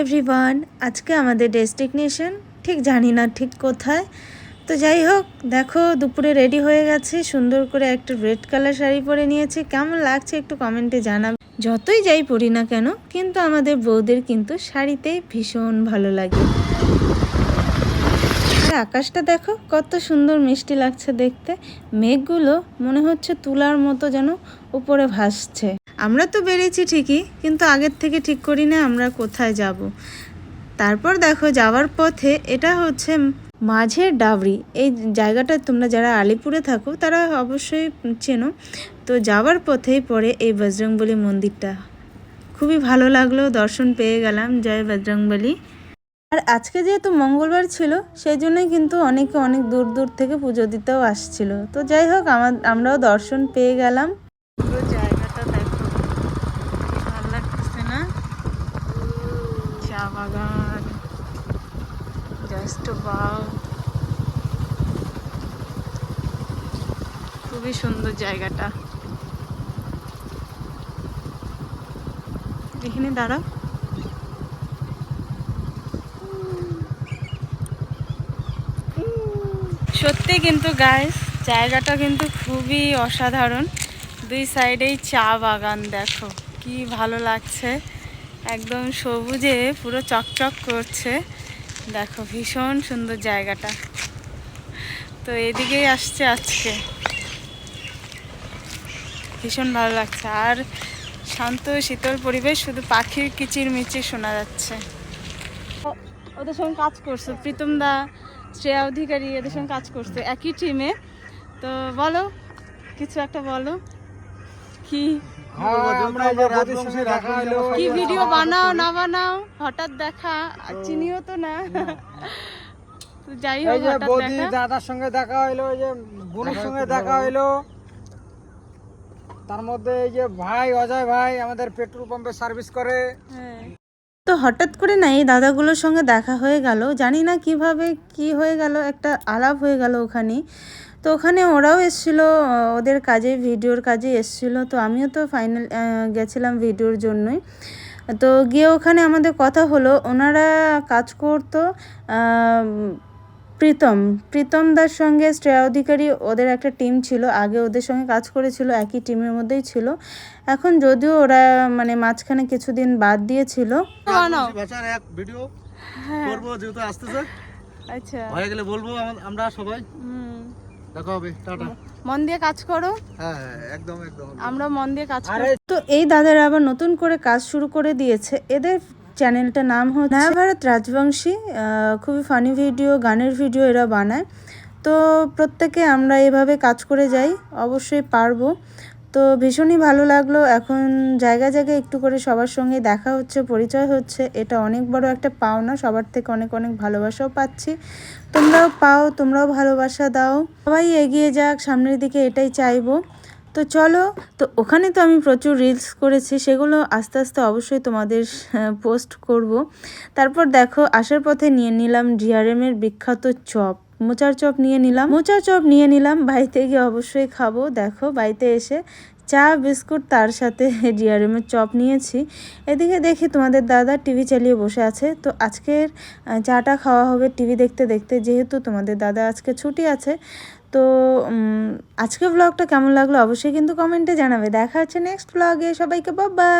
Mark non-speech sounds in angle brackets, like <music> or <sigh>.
Everyone আজকে আমাদের destination ঠিক জানি না ঠিক কোথায়। তো যাই হোক, দেখো দুপুরে রেডি হয়ে গেছে, সুন্দর করে একটা রেড কালার শাড়ি পরে নিয়েছে। কেমন লাগছে একটু কমেন্টে জানাবে। যতই যাই পরি না কেন, কিন্তু আমাদের বউদের কিন্তু শাড়িতেই ভীষণ ভালো লাগে। আর আকাশটা দেখো, কত সুন্দর মিষ্টি লাগছে দেখতে। মেঘগুলো মনে হচ্ছে তুলার মতো যেন উপরে ভাসছে। আমরা তো বেরিয়েছি ঠিকই, কিন্তু আগের থেকে ঠিক করি না আমরা কোথায় যাব। তারপর দেখো, যাওয়ার পথে এটা হচ্ছে মাঝের ডাবরি। এই জায়গাটা তোমরা যারা আলিপুরে থাকো, তারা অবশ্যই চেনো। তো যাওয়ার পথেই পড়ে এই বজরংবলী মন্দিরটা। খুবই ভালো লাগল, দর্শন পেয়ে গেলাম। জয় বজরংবলী। আর আজকে যেহেতু মঙ্গলবার ছিল, সেই জন্যই কিন্তু অনেকে অনেক দূর দূর থেকে পুজো দিতেও আসছিল। তো যাই হোক আমার আমরাও দর্শন পেয়ে গেলাম। জায়গাটা ভালো না? চা বাগান। বাও খুবই সুন্দর জায়গাটা। এখানে দাঁড়াও। সত্যি কিন্তু গাইস জায়গাটা কিন্তু খুবই অসাধারণ। দুই সাইডেই চা বাগান, দেখো কি ভালো লাগছে। একদম সবুজে পুরো চকচক করছে। দেখো ভীষণ সুন্দর জায়গাটা। তো এদিকেই আসছে আজকে। ভীষণ ভালো লাগছে। আর শান্ত শীতল পরিবেশ, শুধু পাখির কিচির মিচির শোনা যাচ্ছে। ওদের সঙ্গে কাজ করছ। প্রীতম দা শ্রেয়া অধিকারী এদের সঙ্গে কাজ করছে একই টিমে তো বলো কিছু একটা বলো। কি? কি ভিডিও বানাও না বানাও হঠাৎ দেখা। আর চিনিও তো না। যাই হোক বৌদি দাদার সঙ্গে দেখা হইল এই যে বোনের সঙ্গে দেখা হইল। তার মধ্যে এই যে ভাই অজয় ভাই আমাদের পেট্রোল পাম্পে সার্ভিস করে। হ্যাঁ। তো হঠাৎ করে না এই দাদাগুলোর সঙ্গে দেখা হয়ে গেল। জানি না কীভাবে কি হয়ে গেল, একটা আলাপ হয়ে গেল ওখানে। তো ওখানে ওরাও এসেছিল ওদের কাজে, ভিডিওর কাজে এসেছিল। তো আমিও তো ফাইনাল গেছিলাম ভিডিওর জন্যই। তো গিয়ে ওখানে আমাদের কথা হলো, ওনারা কাজ করতো প্রীতম। প্রীতম দার সঙ্গে শ্রেয়া অধিকারী ওদের একটা টিম ছিল। আগে ওদের সঙ্গে কাজ করেছিল একই টিমের মধ্যেই ছিল। এখন যদিও ওরা মানে মাঝখানে কিছুদিন বাদ দিয়েছিল। হ্যাঁ। করব যেহেতু আসতেছে। আচ্ছা। হয়ে গেলে বলব আমরা সবাই। দেখা হবে টাটা। মন দিয়ে কাজ করো। হ্যাঁ হ্যাঁ, একদম একদম। আমরা মন দিয়ে কাজ করি। তো এই দাদারা আবার নতুন করে কাজ শুরু করে দিয়েছে। এদের চ্যানেলটার নাম হচ্ছে নয়া ভারত রাজবংশী খুবই ফানি ভিডিও গানের ভিডিও এরা বানায়। তো প্রত্যেকে আমরা এভাবে কাজ করে যাই, অবশ্যই পারব। তো ভীষণই ভালো লাগল, এখন জায়গা জায়গায় একটু করে সবার সঙ্গে দেখা হচ্ছে, পরিচয় হচ্ছে। এটা অনেক বড় একটা পাওনা, সবার থেকে অনেক অনেক ভালোবাসাও পাচ্ছি। তোমরাও পাও, তোমরাও ভালোবাসা দাও। সবাই এগিয়ে যাক, সামনের দিকে এটাই চাইব। তো চলো, তো ওখানে তো আমি প্রচুর রিলস করেছি, সেগুলো আস্তে আস্তে অবশ্যই তোমাদের পোস্ট করব। তারপর দেখো, আসার পথে নিয়ে নিলাম ডিআরএম এর বিখ্যাত চপ, মোচার চপ নিয়ে নিলাম। মোচার চপ নিয়ে নিলাম, বাড়িতে গিয়ে অবশ্যই খাব, দেখো, বাড়িতে এসে চা, বিস্কুট, তার সাথে <laughs> ডিআরএম চপ নিয়েছি। এদিকে দেখি তোমাদের দাদা টিভি চালিয়ে বসে আছে। তো আজকের চাটা খাওয়া হবে টিভি দেখতে দেখতে, যেহেতু তোমাদের দাদা আজকে ছুটি আছে। তো আজকে ব্লগটা কেমন লাগল অবশ্যই কিন্তু কমেন্টে জানাবে। দেখা হচ্ছে নেক্সট ব্লগে সবাইকে বাবা